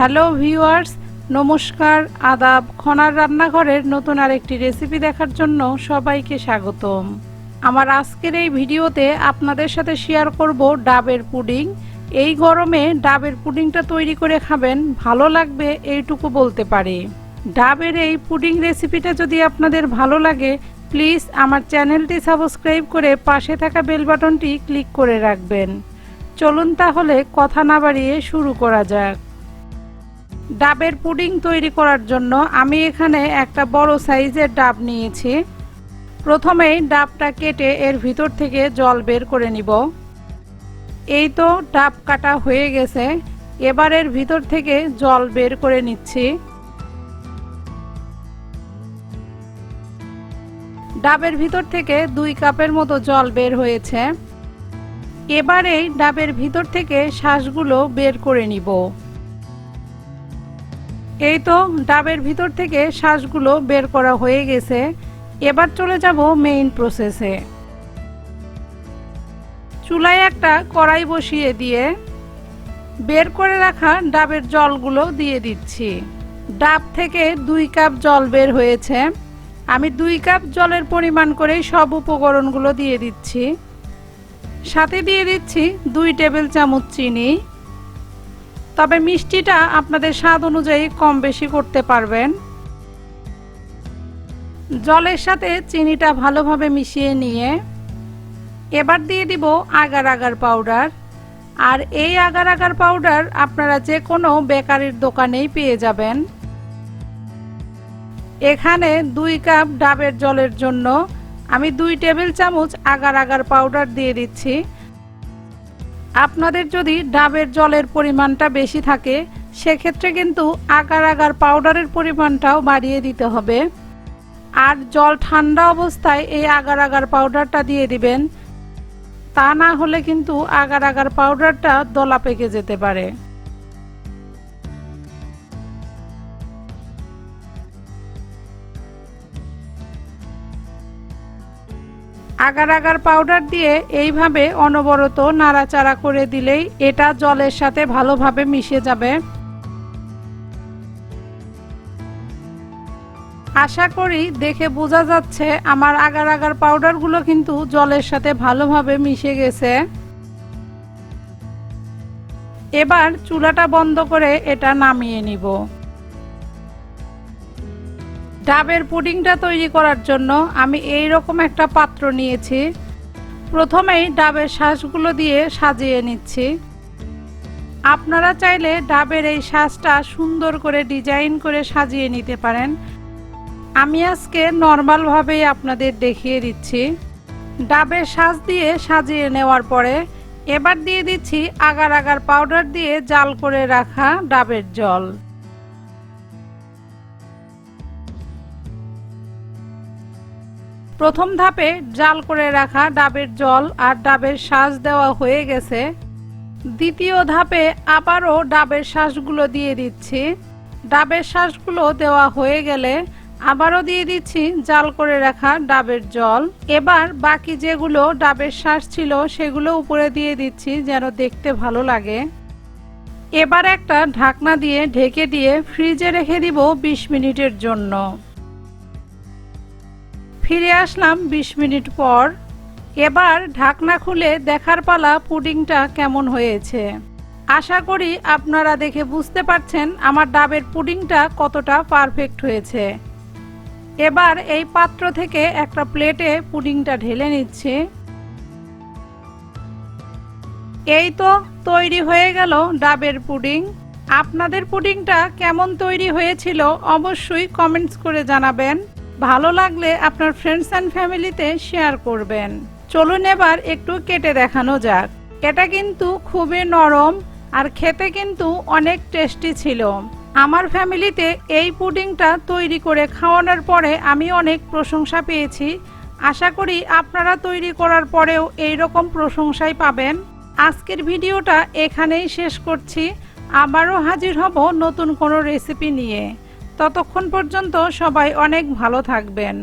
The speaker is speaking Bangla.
হ্যালো ভিউয়ার্স, নমস্কার, আদাব। খনার রান্নাঘরের নতুন আরেকটি রেসিপি দেখার জন্য সবাইকে স্বাগতম। আমার আজকের এই ভিডিওতে আপনাদের সাথে শেয়ার করব ডাবের পুডিং। এই গরমে ডাবের পুডিংটা তৈরি করে খাবেন, ভালো লাগবে এইটুকু বলতে পারি। ডাবের এই পুডিং রেসিপিটা যদি আপনাদের ভালো লাগে, প্লিজ আমার চ্যানেলটি সাবস্ক্রাইব করে পাশে থাকা বেল বাটনটি ক্লিক করে রাখবেন। চলুন তাহলে কথা না বাড়িয়ে শুরু করা যাক। ডাবের পুডিং তৈরি করার জন্য আমি এখানে একটা বড় সাইজের ডাব নিয়েছি। প্রথমেই ডাবটা কেটে এর ভিতর থেকে জল বের করে নিব। এই তো ডাব কাটা হয়ে গেছে। এবার এর ভিতর থেকে জল বের করে নিচ্ছি। ডাবের ভিতর থেকে দুই কাপের মতো জল বের হয়েছে। এবারেই ডাবের ভিতর থেকে শ্বাসগুলো বের করে নিব। এই তো ডাবের ভিতর থেকে শ্বাসগুলো বের করা হয়ে গেছে। এবার চলে যাব মেইন প্রসেসে চুলায় একটা কড়াই বসিয়ে দিয়ে বের করে রাখা ডাবের জলগুলো দিয়ে দিচ্ছি। ডাব থেকে দুই কাপ জল বের হয়েছে। আমি দুই কাপ জলের পরিমাণ করে সব উপকরণগুলো দিয়ে দিচ্ছি। সাথে দিয়ে দিচ্ছি দুই টেবিল চামচ চিনি। তবে মিষ্টিটা আপনাদের স্বাদ অনুযায়ী কম বেশি করতে পারবেন। জলের সাথে চিনিটা ভালোভাবে মিশিয়ে নিয়ে এবার দিয়ে দিব আগার আগার পাউডার। আর এই আগার আগার পাউডার আপনারা যে কোনো বেকারির দোকানেই পেয়ে যাবেন। এখানে দুই কাপ ডাবের জলের জন্য আমি দুই টেবিল চামচ আগার আগার পাউডার দিয়ে দিচ্ছি। আপনাদের যদি ডাবের জলের পরিমাণটা বেশি থাকে, সেক্ষেত্রে কিন্তু আগার আগার পাউডারের পরিমাণটাও বাড়িয়ে দিতে হবে। আর জল ঠান্ডা অবস্থায় এই আগার আগার পাউডারটা দিয়ে দিবেন। তা না হলে কিন্তু আগার আগার পাউডারটা দলা পেকে যেতে পারে। আগার আগার পাউডার দিয়ে এইভাবে অনবরত নাড়াচাড়া করে দিলেই এটা জলের সাথে ভালোভাবে মিশে যাবে। আশা করি দেখে বোঝা যাচ্ছে আমার আগার আগার পাউডারগুলো কিন্তু জলের সাথে ভালোভাবে মিশে গেছে। এবার চুলাটা বন্ধ করে এটা নামিয়ে নিব। ডাবের পুডিংটা তৈরি করার জন্য আমি এই রকম একটা পাত্র নিয়েছি। প্রথমেই ডাবের শ্বাসগুলো দিয়ে সাজিয়ে নিচ্ছি। আপনারা চাইলে ডাবের এই শ্বাসটা সুন্দর করে ডিজাইন করে সাজিয়ে নিতে পারেন। আমি আজকে নর্মালভাবেই আপনাদের দেখিয়ে দিচ্ছি। ডাবের শ্বাস দিয়ে সাজিয়ে নেওয়ার পরে এবার দিয়ে দিচ্ছি আগার আগার পাউডার দিয়ে জাল করে রাখা ডাবের জল। প্রথম ধাপে জাল করে রাখা ডাবের জল আর ডাবের শ্বাস দেওয়া হয়ে গেছে। দ্বিতীয় ধাপে আবারও ডাবের শ্বাসগুলো দিয়ে দিচ্ছি। ডাবের শ্বাসগুলো দেওয়া হয়ে গেলে আবারও দিয়ে দিচ্ছি জাল করে রাখা ডাবের জল। এবার বাকি যেগুলো ডাবের শ্বাস ছিল সেগুলো উপরে দিয়ে দিচ্ছি যেন দেখতে ভালো লাগে। এবার একটা ঢাকনা দিয়ে ঢেকে দিয়ে ফ্রিজে রেখে দিব ২০ মিনিটের জন্য। ফিরে আসলাম ২০ মিনিট পর। এবার ঢাকনা খুলে দেখার পালা পুডিংটা কেমন হয়েছে। আশা করি আপনারা দেখে বুঝতে পারছেন আমার ডাবের পুডিংটা কতটা পারফেক্ট হয়েছে। এবার এই পাত্র থেকে একটা প্লেটে পুডিংটা ঢেলে নিচ্ছি। এই তো তৈরি হয়ে গেল ডাবের পুডিং। আপনাদের পুডিংটা কেমন তৈরি হয়েছিল অবশ্যই কমেন্টস করে জানাবেন। ভালো লাগলে আপনার ফ্রেন্ডস অ্যান্ড ফ্যামিলিতে শেয়ার করবেন। চলুন এবার একটু কেটে দেখানো যাক। এটা কিন্তু খুবই নরম আর খেতে কিন্তু অনেক টেস্টি ছিল। আমার ফ্যামিলিতে এই পুডিংটা তৈরি করে খাওয়ানোর পরে আমি অনেক প্রশংসা পেয়েছি। আশা করি আপনারা তৈরি করার পরেও এই রকম প্রশংসাই পাবেন। আজকের ভিডিওটা এখানেই শেষ করছি। আবারও হাজির হব নতুন কোনো রেসিপি নিয়ে। ততক্ষণ পর্যন্ত সবাই অনেক ভালো থাকবেন।